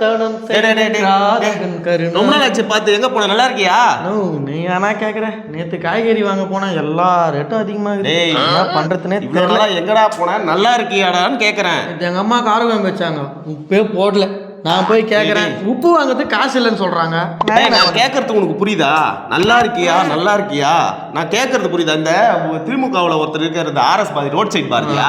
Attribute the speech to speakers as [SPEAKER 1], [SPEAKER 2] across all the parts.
[SPEAKER 1] கருணா.
[SPEAKER 2] ரொம்ப நாள் ஆச்சு பார்த்து எங்க போன? நல்லா இருக்கியா?
[SPEAKER 1] நோ, ஆனா கேக்குற. நேத்து காய்கறி வாங்க போனா எல்லா ரேட்டும் அதிகமா. என்ன பண்றதுனே தெரியல.
[SPEAKER 2] எங்கடா போன? நல்லா இருக்கியாடான்னு கேக்குறேன்.
[SPEAKER 1] எங்க அம்மா கார குழம்பு வச்சாங்க. உப்பே போடல. நான் போய் கேக்குறேன். உப்பு வாங்குறதுக்கு காசு இல்லைன்னு சொல்றாங்க.
[SPEAKER 2] நான் கேட்கறது உனக்கு புரியுதா? நல்லா இருக்கியா? நல்லா இருக்கியா? நான் கேட்கறது புரியுதா? இந்த திமுகவுல ஒருத்தர் இருக்காரு இந்த ஆர்எஸ் பாதி ரோட் சைடு பாருங்க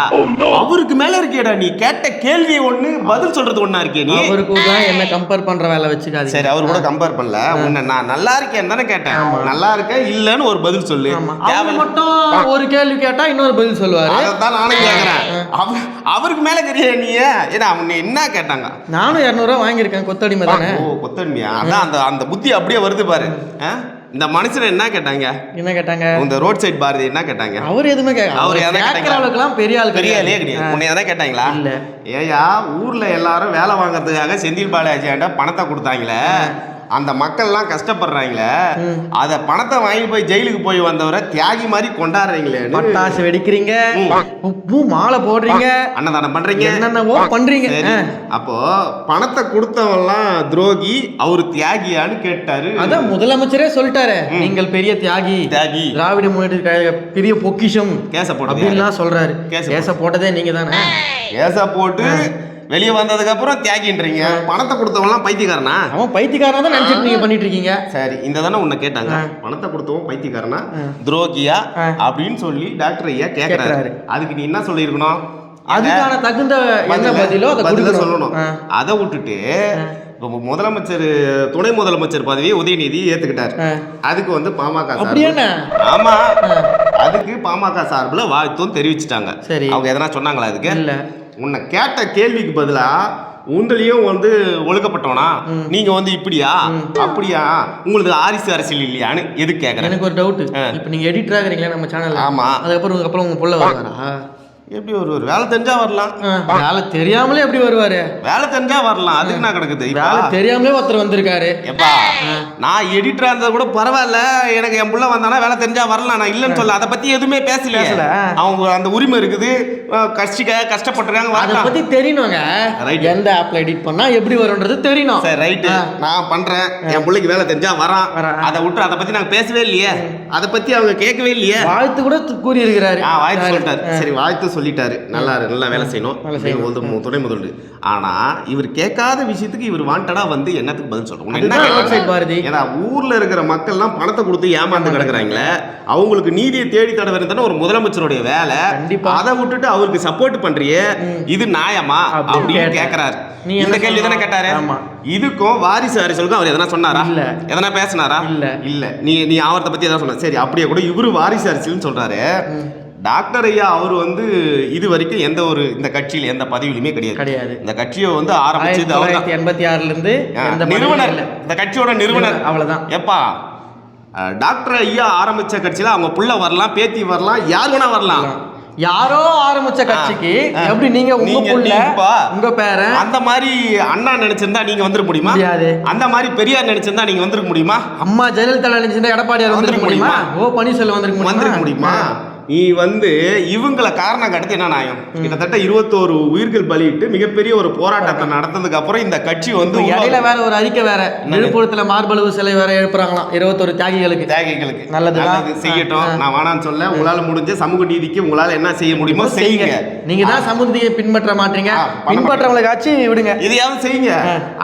[SPEAKER 2] அவருக்கு மேல இருக்கியடா நீ? கேட்ட கேள்வி ஒண்ணு பதில் சொல்றது ஒண்ணா இருக்கிய நீ?
[SPEAKER 1] அவருக்கு தான் என்ன கம்பேர் பண்ற வேலை வச்சுக்காதீங்க.
[SPEAKER 2] சரி அவர் கூட கம்பேர் பண்ணல. உன்னை நான் நல்லா இருக்கேன்னு தானே கேட்டேன். நல்லா இருக்கேன் இல்லன்னு ஒரு பதில் சொல்லு.
[SPEAKER 1] அவங்க மட்டும் ஒரு கேள்வி கேட்டா இன்னொரு பதில் சொல்லுவாரு.
[SPEAKER 2] அதைத்தான் நானும் கேக்குறேன். அவ- அவருக்கு மேல தெரிய நீ? ஏன்னா அவன் என்ன கேட்டாங்க?
[SPEAKER 1] நானும் இரநூறுவா வாங்கியிருக்கேன் கொத்தடிமை தானே?
[SPEAKER 2] ஓ கொத்தன்மையா அதான் அந்த அந்த புத்தி அப்படியே வருது பாரு? இந்த மனுஷனை என்ன கேட்டாங்க?
[SPEAKER 1] என்ன கேட்டாங்க?
[SPEAKER 2] இந்த ரோட் சைடு பாரதி என்ன கேட்டாங்க?
[SPEAKER 1] அவர் எதுவுமே கேட்க
[SPEAKER 2] அவர்
[SPEAKER 1] கேட்கிற? அளவுக்குலாம் பெரிய ஆள்
[SPEAKER 2] பெரிய ஆளே
[SPEAKER 1] கிடையாது.
[SPEAKER 2] உன்னை எதை கேட்டாங்களா?
[SPEAKER 1] இல்ல.
[SPEAKER 2] ஏயா ஊர்ல எல்லாரும் வேலை வாங்குறதுக்காக செந்தில் பாலாஜியாண்ட பணத்தை கொடுத்தாங்களே. அந்த மக்கள்லாம் கஷ்டப்படுறாங்களே அத பணத்தை வாங்கி போய் ஜெயிலுக்கு போய் வந்தவரை தியாகி மாதிரி கொண்டாடுறீங்களே
[SPEAKER 1] பட்டாசு வெடிக்கிறீங்க உப்பு மாலை போடுறீங்க
[SPEAKER 2] அன்னதானம் பண்றீங்க.
[SPEAKER 1] என்னென்னவோ பண்றீங்க.
[SPEAKER 2] அப்போ பணத்தை கொடுத்தவன்லாம் துரோகி அவரு தியாகியான்னு கேட்டாரு.
[SPEAKER 1] அதான் முதலமைச்சரே சொல்லிட்டாரு. நீங்கள் பெரிய தியாகி
[SPEAKER 2] தியாகி.
[SPEAKER 1] திராவிட முன்னேற்ற கழக பெரிய பொக்கிஷம்
[SPEAKER 2] கேச போடுறது
[SPEAKER 1] அப்படின்லாம் சொல்றாரு. கேச போட்டதே நீங்க தானே
[SPEAKER 2] கேச போட்டு வெளியே வந்ததுக்கு அப்புறம் தியாகின்றீங்க. பணத்தை கொடுத்தவன்லாம் பைத்தியக்காரனா?
[SPEAKER 1] அவன் பைத்தியக்காரன் தான் நினைச்சிட்டு நீங்க பண்ணிட்டு இருக்கீங்க
[SPEAKER 2] சரி இந்த தானே உன்னை கேட்டாங்க. பணத்தை கொடுத்தவன் பைத்தியக்காரனா? துரோகியா? அப்படின்னு சொல்லி டாக்டர் ஐயா கேக்குறாரு.
[SPEAKER 1] கேக்குறாரு.
[SPEAKER 2] அதுக்கு நீ என்ன சொல்லியிருக்கணும்?
[SPEAKER 1] அதுக்கான தகுந்த என்ன
[SPEAKER 2] பதில-
[SPEAKER 1] பதிலோ அதை
[SPEAKER 2] சொல்லணும். அதை விட்டுட்டு இப்போ முதலமைச்சர் துணை முதலமைச்சர் பதவியை உதயநிதி ஏத்துக்கிட்டார். அதுக்கு வந்து பாமக ஆமா. அதுக்கு பாமக சார்புல வாழ்த்தும் தெரிவிச்சிட்டாங்க.
[SPEAKER 1] சரி.
[SPEAKER 2] அவங்க எதனா சொன்னாங்களா அதுக்கு?
[SPEAKER 1] இல்ல.
[SPEAKER 2] உன்னை கேட்ட கேள்விக்கு பதிலா உங்களையும் வந்து ஒழுக்கப்பட்டவனா? நீங்க வந்து இப்படியா? அப்படியா? உங்களுக்கு ஆரிசு அரசியல் இல்லையான்னு எதுக்கு கேக்குறேன்
[SPEAKER 1] எனக்கு ஒரு டவுட். இப்போ நீங்க எடிட்டர் ஆகுறீங்களா நம்ம சேனல்ல
[SPEAKER 2] ஆமா.
[SPEAKER 1] அதுக்கப்புறம் அதுக்கப்புறம் உங்க புள்ள வருவாரா?
[SPEAKER 2] எப்படி ஒரு வேலை தெரிஞ்சா வரலாம்.
[SPEAKER 1] வேலை தெரியாமலே எப்படி வருவாரு?
[SPEAKER 2] வேலை தெரிஞ்சா வரலாம். அதுக்கு நான் கிடக்குது?
[SPEAKER 1] வேலை தெரியாமலே ஒருத்தர் வந்திருக்காரு.
[SPEAKER 2] எப்பா நான் எடிட்டரா இருந்தா கூட பரவாயில்ல. எனக்கு என் புள்ள வந்தானா வேலை தெரிஞ்சா வரலாம். நான் இல்லைன்னு சொல்ல அதை பத்தி எதுவுமே பேசல. அவங்க அந்த உரிமை இருக்குது. கஷ்டிக்க கஷ்டப்பட்டிருக்காங்க.
[SPEAKER 1] அதை பத்தி தெரியணுங்க. எந்த ஆப்ல எடிட் பண்ணா எப்படி வரும்ன்றது தெரியணும்.
[SPEAKER 2] சரி ரைட்டு நான் பண்றேன். என் பிள்ளைக்கு வேலை தெரிஞ்சா வரான். அதை விட்டு அதை பத்தி நாங்க பேசவே இல்லையே. அதை பத்தி அவங்க கேட்கவே இல்லையே.
[SPEAKER 1] வாழ்த்து கூட கூறி இருக்கிறாரு
[SPEAKER 2] வாழ்த்து சொல்லிட்டாரு. சரி வாழ்த்து சொல்லிட்டாரு. நல்லா நல்லா வேலை செய்யணும். வந்து துணை முதல்வர். ஆனா இவர் கேட்காத விஷயத்துக்கு இவர் வாண்டடா வந்து என்னத்துக்கு பதில்
[SPEAKER 1] பாரதி.
[SPEAKER 2] ஏன்னா ஊர்ல இருக்கிற மக்கள்லாம் பணத்தை கொடுத்து ஏமாந்து கிடக்குறாங்களே அவங்களுக்கு நீதியை தேடி தட தானே ஒரு முதலமைச்சருடைய வேலை. அதை விட்டுட்டு அவருக்கு சப்போர்ட் பண்றியே இது நியாயமா?
[SPEAKER 1] அப்படின்னு நீ
[SPEAKER 2] இந்த கேள்வி தானே
[SPEAKER 1] சொல்லணும்?
[SPEAKER 2] கேட்டாரு?
[SPEAKER 1] ஆமா.
[SPEAKER 2] இதுக்கும் வாரிசு அரசியலுக்கும் அவர் எதனா சொன்னாரா?
[SPEAKER 1] இல்ல.
[SPEAKER 2] எதனா பேசினாரா?
[SPEAKER 1] இல்ல.
[SPEAKER 2] இல்ல. நீ நீ அவர்த்த பத்தி எதாவது சொன்ன? சரி அப்படியே கூட இவரு வாரிசு அரசியல்னு சொல்றாரு. டாக்டர் ஐயா அவர் வந்து இது வரைக்கும் எந்த ஒரு இந்த கட்சியில் எந்த பதவியிலுமே கிடையாது.
[SPEAKER 1] கிடையாது.
[SPEAKER 2] இந்த கட்சியை வந்து ஆரம்பிச்சது அவர்
[SPEAKER 1] எண்பத்தி ஆறுல இருந்து எந்த
[SPEAKER 2] நிறுவனர்.
[SPEAKER 1] இல்ல.
[SPEAKER 2] இந்த கட்சியோட நிறுவனர்.
[SPEAKER 1] அவ்வளவுதான்.
[SPEAKER 2] எப்பா டாக்டர் ஐயா ஆரம்பிச்ச கட்சியில அவங்க புள்ள வரலாம் பேத்தி வரலாம் யார் வேணா வரலாம்.
[SPEAKER 1] யாரோ ஆரம்பிச்ச கட்சிக்கு. எப்படி நீங்க உங்க புள்ள. உங்க பேரன்?
[SPEAKER 2] அந்த மாதிரி அண்ணா நினைச்சிருந்தா நீங்க வந்துட முடியுமா. அந்த மாதிரி பெரியார் நினைச்சிருந்தா நீங்க வந்திருக்க முடியுமா?
[SPEAKER 1] அம்மா ஜெயலலிதா நினைச்சிருந்தா எடப்பாடியார் வந்திருக்க முடியுமா? ஓ பன்னீர்செல்வம் வந்திருக்க
[SPEAKER 2] வந்திருக்க முடியுமா? நீ வந்து இவங்களை காரணம் கடத்தி என்ன நியாயம் கிட்டத்தட்ட இருபத்தோரு உயிர்கள் பலியிட்டு மிகப்பெரிய ஒரு போராட்டத்தை நடந்ததுக்கு அப்புறம் இந்த கட்சி வந்து
[SPEAKER 1] இடையில. வேற ஒரு அறிக்கை வேற. விழுப்புரத்துல மார்பளவு சிலை வேற எழுப்புறாங்களாம். இருபத்தொரு தியாகிகளுக்கு.
[SPEAKER 2] தியாகிகளுக்கு. நல்லது. செய்யட்டும். நான் வேணாம்னு சொல்ல உங்களால முடிஞ்ச சமூக நீதிக்கு உங்களால என்ன செய்ய முடியுமோ செய்யுங்க.
[SPEAKER 1] நீங்க தான் சமுதிரியை பின்பற்ற மாட்டீங்க. பின்பற்றவங்களுக்காச்சும் விடுங்க.
[SPEAKER 2] இதையாவது செய்யுங்க.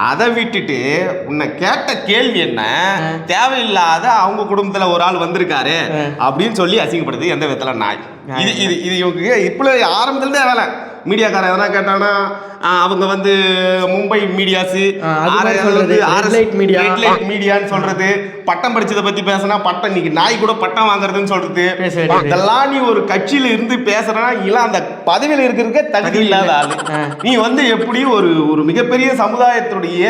[SPEAKER 2] அதை விட்டுட்டு உன்னை கேட்ட கேள்வி என்ன? தேவையில்லாத அவங்க குடும்பத்துல ஒரு ஆள் வந்திருக்காரு அப்படின்னு சொல்லி அசிங்கப்படுது எந்த விதத்துல நாய் இது இது இது இவங்க இப்போ ஆரம்பத்துல வேலை மீடியாக்காரன் எதனா கேட்டானா அவங்க வந்து மும்பை மீடியாஸ்
[SPEAKER 1] media.
[SPEAKER 2] மீடியான்னு சொல்றது பட்டம் படிச்சதை பத்தி பேசினா பட்டம் இன்னைக்கு நாய் கூட பட்டம் வாங்குறதுன்னு சொல்றது. இதெல்லாம் நீ ஒரு கட்சியில இருந்து பேசுறனா இல்ல அந்த பதவியில இருக்கிறதுக்கு தகுதி இல்லாத ஆளு. நீ வந்து எப்படி ஒரு ஒரு மிகப்பெரிய சமுதாயத்துடைய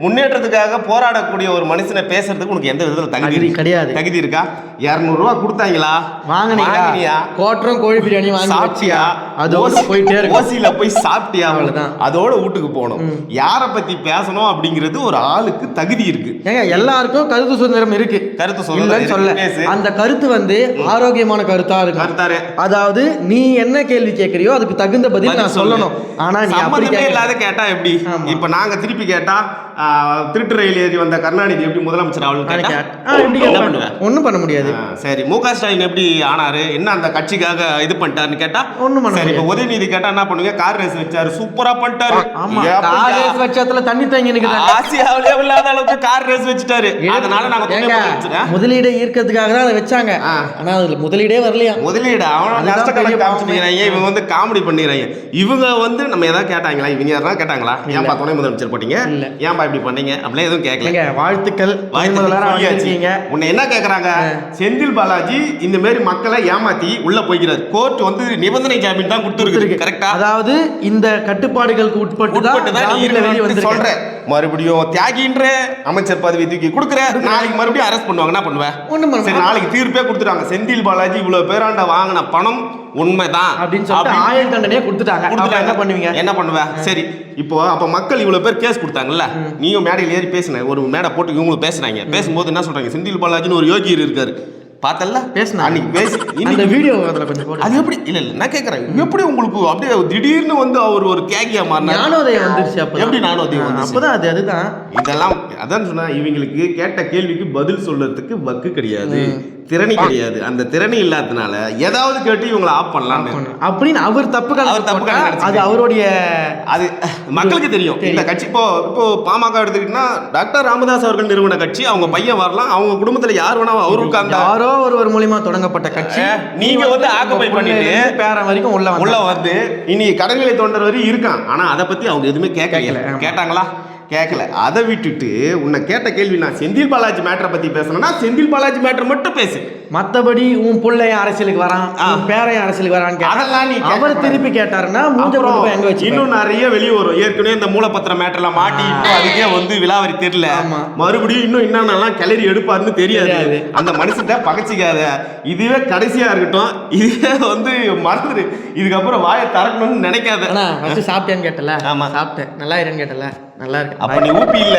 [SPEAKER 2] முன்னேற்றத்துக்காக போராடக்கூடிய ஒரு மனுஷனை பேசுறதுக்கு உனக்கு எந்த விதத்துல தகுதி?
[SPEAKER 1] கிடையாது.
[SPEAKER 2] தகுதி இருக்கா 200 ரூபா கொடுத்தாங்களா வாங்குனியா?
[SPEAKER 1] கோட்டரும் கோழி பிரியாணி வாங்கி
[SPEAKER 2] சாப்பிட்டியா
[SPEAKER 1] அது வந்து போயிட்டே இருக்கும்.
[SPEAKER 2] ஓசியில போய் சாப்பிட்டியா
[SPEAKER 1] அவ்வளவுதான்.
[SPEAKER 2] அதோட வீட்டுக்கு போகணும். யார பத்தி பேசணும் அப்படிங்கிறது ஒரு ஆளுக்கு தகுதி இருக்கு.
[SPEAKER 1] ஏங்க எல்லாருக்கும் கருத்து சுதந்திரம் இருக்கு.
[SPEAKER 2] கருத்து சுதந்திரம்
[SPEAKER 1] சொல்ல
[SPEAKER 2] இருக்கு.
[SPEAKER 1] அந்த கருத்து வந்து ஆரோக்கியமான கருத்தா
[SPEAKER 2] கருத்தாரு.
[SPEAKER 1] அதாவது நீ என்ன கேள்வி கேட்கறியோ அதுக்கு தகுந்த பதில் நான்
[SPEAKER 2] சொல்லு.
[SPEAKER 1] சொல்லணும். ஆனா நீ அப்படி
[SPEAKER 2] இல்லாத கேட்டா எப்படி. இப்ப நாங்க திருப்பி கேட்டா திருட்டு ரயில் ஏறி வந்த கருணாநிதி எப்படி முதலமைச்சர் அவளுக்கு
[SPEAKER 1] ஒண்ணும் பண்ண முடியாது.
[SPEAKER 2] சரி. மு க ஸ்டாலின் எப்படி ஆனாரு? என்ன அந்த கட்சிக்காக இது பண்ணிட்டாருன்னு கேட்டா?
[SPEAKER 1] ஒண்ணும் பண்ண
[SPEAKER 2] சரி இப்ப. உதயநிதி கேட்டா என்ன பண்ணுவீங்க கார் ரேஸ் வச்சாரு. சூப்பரா பண்ணிட்டாரு.
[SPEAKER 1] ஆமா.
[SPEAKER 2] எப்படியா?
[SPEAKER 1] காலேஜ் பட்சத்துல தண்ணி தங்கி நிக்குதாங்க
[SPEAKER 2] ஆசியாவிலே இல்லாத அளவுக்கு கார் ரேஸ் வச்சுட்டாரு. அதனால நாங்க?
[SPEAKER 1] முதலீடை ஈர்க்கிறதுக்காக தான் அதை வச்சாங்க. ஆனா அதுல முதலீடே வரலையா?
[SPEAKER 2] முதலீடு? அவன நஷ்ட கணக்கு
[SPEAKER 1] பாவமே.
[SPEAKER 2] காமிச்சுக்கிறாங்க இவங்க வந்து காமெடி பண்ணிக்கிறாங்க. இவங்க வந்து நம்ம ஏதாவது கேட்டாங்களா? இவங்க யாரா கேட்டாங்களா? ஏன்பா துணை முதலமைச்சர் போட்டீங்க?
[SPEAKER 1] இல்ல.
[SPEAKER 2] ஏன்பா இப்படி பண்ணீங்க? அப்படிலாம் எதுவும் கேட்கல
[SPEAKER 1] வாழ்த்துக்கள். வந்திருக்கீங்க
[SPEAKER 2] உன்னை என்ன கேக்குறாங்க? செந்தில் பாலாஜி இந்த மாதிரி மக்களை ஏமாத்தி உள்ள போய்க்கிறார். கோர்ட் வந்து நிபந்தனை ஜாமீன் தான் கொடுத்துருக்கு. கரெக்டா
[SPEAKER 1] அதாவது இந்த கட்டுப்பாடுகளுக்கு உட்பட்டு தான்
[SPEAKER 2] உட்பட்டு தான் நீ
[SPEAKER 1] ஜாமீன்ல வெளியே
[SPEAKER 2] இருக்கணும்னு
[SPEAKER 1] வந்திருக்க
[SPEAKER 2] சொல்ற மறுபடியும் தியாகின்ற அமைச்சர் பதவி தூக்கி கொடுக்குற நாளைக்கு மறுபடியும் அரெஸ்ட் பண்ணுவாங்க. என்ன பண்ணுவேன்
[SPEAKER 1] பண்ண
[SPEAKER 2] சரி நாளைக்கு தீர்ப்பே கொடுத்துட்டாங்க. செந்தில் பாலாஜி இவ்வளவு பேராண்ட வாங்கின பணம் உண்மைதான்.
[SPEAKER 1] அப்படின்னு சொல்லிட்டு ஆயுள் தண்டனையே கொடுத்துட்டாங்க. என்ன பண்ணுவீங்க?
[SPEAKER 2] என்ன பண்ணுவ? சரி இப்போ அப்ப மக்கள் இவ்வளவு பேர் கேஸ் கொடுத்தாங்கல்ல? நீயும் மேடையில் ஏறி பேசின. ஒரு மேடை போட்டு இவங்களும் பேசுனாங்க பேசும்போது என்ன சொல்றாங்க? செந்தில் பாலாஜின்னு ஒரு யோகியர் இருக்காரு. பார்த்தல்ல?
[SPEAKER 1] பேசுனாங்க.
[SPEAKER 2] அன்னைக்கு பேசி இன்னைக்கு
[SPEAKER 1] வீடியோ அதுல கொஞ்சம் போடு.
[SPEAKER 2] அது எப்படி இல்ல இல்ல நான் கேக்குறேன். எப்படி உங்களுக்கு அப்படியே திடீர்னு வந்து அவர் ஒரு கேகியா மாறினார்?
[SPEAKER 1] ஞானோதயம் வந்துருச்சு அப்ப
[SPEAKER 2] எப்படி ஞானோதயம் வந்துச்சு?
[SPEAKER 1] அப்பதான் அது அதுதான்.
[SPEAKER 2] இதெல்லாம் அதான் சொன்னா இவங்களுக்கு கேட்ட கேள்விக்கு பதில் சொல்றதுக்கு வக்கு கிடையாது. திறனி கிடையாது. அந்த திறனி இல்லாததுனால ஏதாவது கேட்டு இவங்களை ஆஃப் பண்ணலாம்னு.
[SPEAKER 1] அப்படின்னு அவர் தப்பு
[SPEAKER 2] அவர் தப்பு
[SPEAKER 1] அது அவருடைய
[SPEAKER 2] அது மக்களுக்கு தெரியும். இந்த கட்சி இப்போ இப்போ பாமக எடுத்துக்கிட்டா டாக்டர் ராமதாஸ் அவர்கள் நிறுவன கட்சி. அவங்க பையன் வரலாம். அவங்க குடும்பத்துல யார் வேணா அவருக்கு அந்த
[SPEAKER 1] யாரோ ஒருவர் மூலியமா தொடங்கப்பட்ட கட்சி.
[SPEAKER 2] நீங்க வந்து ஆக்குபை பண்ணிட்டு
[SPEAKER 1] பேரன் வரைக்கும் உள்ள
[SPEAKER 2] உள்ள. வந்து இனி கடற்கரை தொண்டர் வரை இருக்கான். ஆனா அதை பத்தி அவங்க எதுவுமே கேட்கல. கேட்டாங்களா? கேட்கல அதை விட்டுட்டு உன்னை கேட்ட கேள்வி நான் செந்தில் பாலாஜி மேட்டரை பற்றி பேசணும்னா செந்தில் பாலாஜி மேட்டர் மட்டும் பேசு.
[SPEAKER 1] மத்தபடி உன் புள்ளைய அரசியலுக்கு வரான்
[SPEAKER 2] ஆ.
[SPEAKER 1] உன் பேரைய அரசியலுக்கு கேட்டா,
[SPEAKER 2] அதெல்லாம் நீ
[SPEAKER 1] அவர். திருப்பி கேட்டாருன்னா மூஞ்ச
[SPEAKER 2] அப்புறம்
[SPEAKER 1] கொண்டு போய் எங்க வச்சு
[SPEAKER 2] இன்னும் நிறைய வெளியே வரும். ஏற்கனவே இந்த மூலப்பத்திர மேட்டர்ல மாட்டி இப்போ அதுக்கே வந்து விலாவரி தெரியல. மறுபடியும் இன்னும் என்னென்னலாம் கிளறி எடுப்பாருன்னு தெரியாது. அந்த மனுஷன் பகச்சிக்காத. இதுவே கடைசியா இருக்கட்டும். இதுவே வந்து மறந்துரு. இதுக்கப்புறம் வாயை திறக்கணும்னு நினைக்காத.
[SPEAKER 1] சாப்பிட்டேன்னு கேட்டல.
[SPEAKER 2] ஆமா.
[SPEAKER 1] சாப்பிட்டேன். நல்லா இருன்னு கேட்டல. நல்லா இருக்கு.
[SPEAKER 2] அப்ப நீ ஊப்பி இல்ல.